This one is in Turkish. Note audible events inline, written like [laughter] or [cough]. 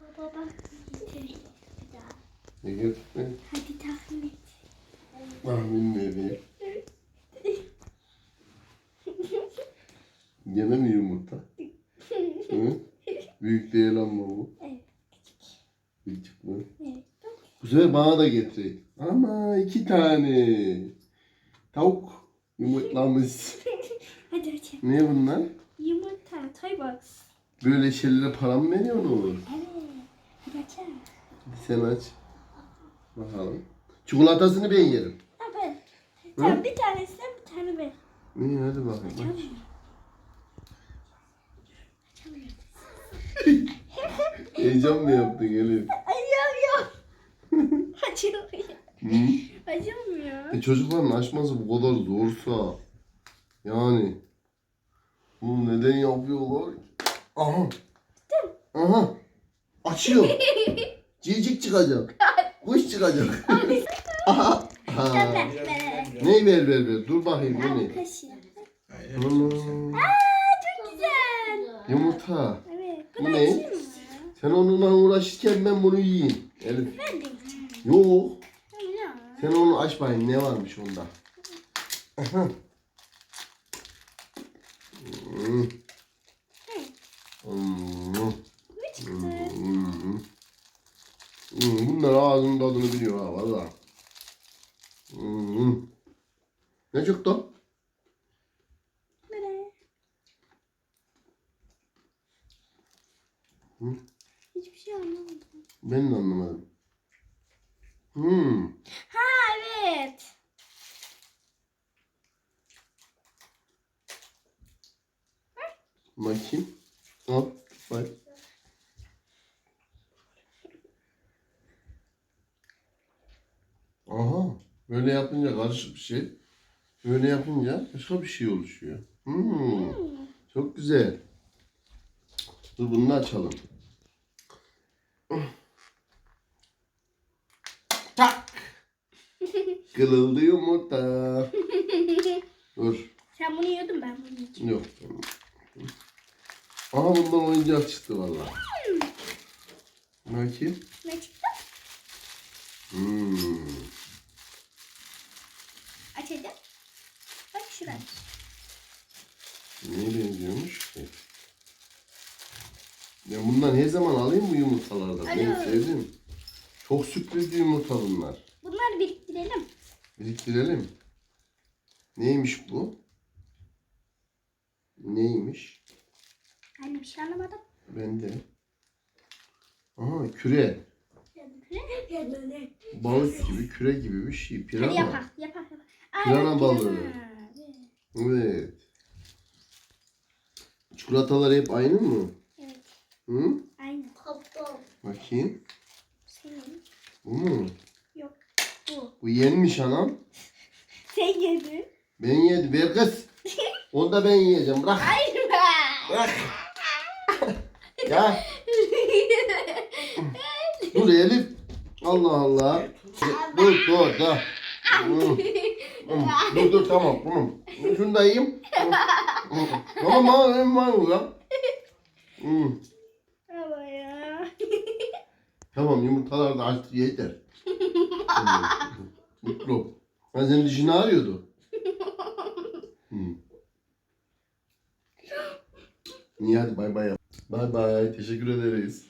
Baba bak getireyim bir daha. Ne götürdün? Hadi tahmin et. Tahmin edeyim. Gene mi yumurta? Hı? Büyük değil ama bu. Evet. Küçük mü? Evet. Bu sefer bana da getireyim. Ama iki tane. Tavuk yumurtlamış. Hadi açalım. Ne bunlar? Yumurta. Toy box. Böyle şeylere para mı veriyorsun Evet. Açalım. Sen aç. Bakalım. Çikolatasını ben yerim. Ha ben. Tamam bir tanesinden bir tane ben. İyi hadi bakalım. aç. Açamıyorum. Açamıyorum. Heyecan mı yaptın Elif? Açamıyorum. [laughs] Açamıyor. Hı? Açamıyor. E çocukların açması bu kadar zorsa yani bunu neden yapıyorlar? Aha. Aha. Açıyor. [laughs] Cicik çıkacak. Kuş çıkacak. [laughs] Aha. Ha. ben. Neyi ver ver ver. Dur bakayım bu ne? kaşığı. Aa çok güzel. Yumurta. Evet. Bu ne? Sen onunla uğraşırken ben bunu yiyeyim. Elif. Ben de. Yok. Sen onu aç bakayım ne varmış onda. Aha. Hmm. Hmm. Ne çıktı? Hmm. Hmm, Bunlar ağzının tadını biliyor ha valla. Hmm. Ne çıktı? Nereye? Hiçbir şey anlamadım. Ben de anlamadım. Hmm. Ha evet. Bakayım. Al. Bak. Aha. Böyle yapınca karışık bir şey. Böyle yapınca başka bir şey oluşuyor. Hmm. Çok güzel. Dur bunu açalım. Tak. [laughs] Kırıldı yumurta. Dur. Sen bunu yiyordun ben bunu yiyeceğim. Yok. Aha bundan oyuncak çıktı valla. Bakayım. Ne çıktı? Hmm. Aç hadi. Şuraya. Neye benziyormuş ki? Ya bundan her zaman alayım bu yumurtalardan. Ben Alo. sevdim. Çok sürprizli yumurta bunlar. Bunları biriktirelim. Biriktirelim. Neymiş bu? Neymiş? Anne bir şey anlamadım. Ben de. Aha küre. Balık gibi, küre gibi bir şey. Hadi Pirana. yapak, yapak, yapak. Aa, Pirana balığı. pirana. Evet. Çikolatalar hep aynı mı? Evet. Hı? Aynen. Bakayım. Senin. Bu mu? Yok. Bu. Bu yenmiş anam. [laughs] Sen yedin. Ben yedim. Ver kız. [laughs] Onu da ben yiyeceğim. Bırak. Hayır. Bırak. ya. [laughs] Dur Elif. Allah Allah. Dur dur dur. Hı. Dur dur tamam tamam. Şunu da yiyeyim. Tamam ha benim var mı lan? Ama ya. Tamam yumurtalar da açtı yeter. Hı. Mutlu. Ben senin dişini ağrıyordu. Hı. İyi hadi bay bay. Bay bay. Teşekkür ederiz.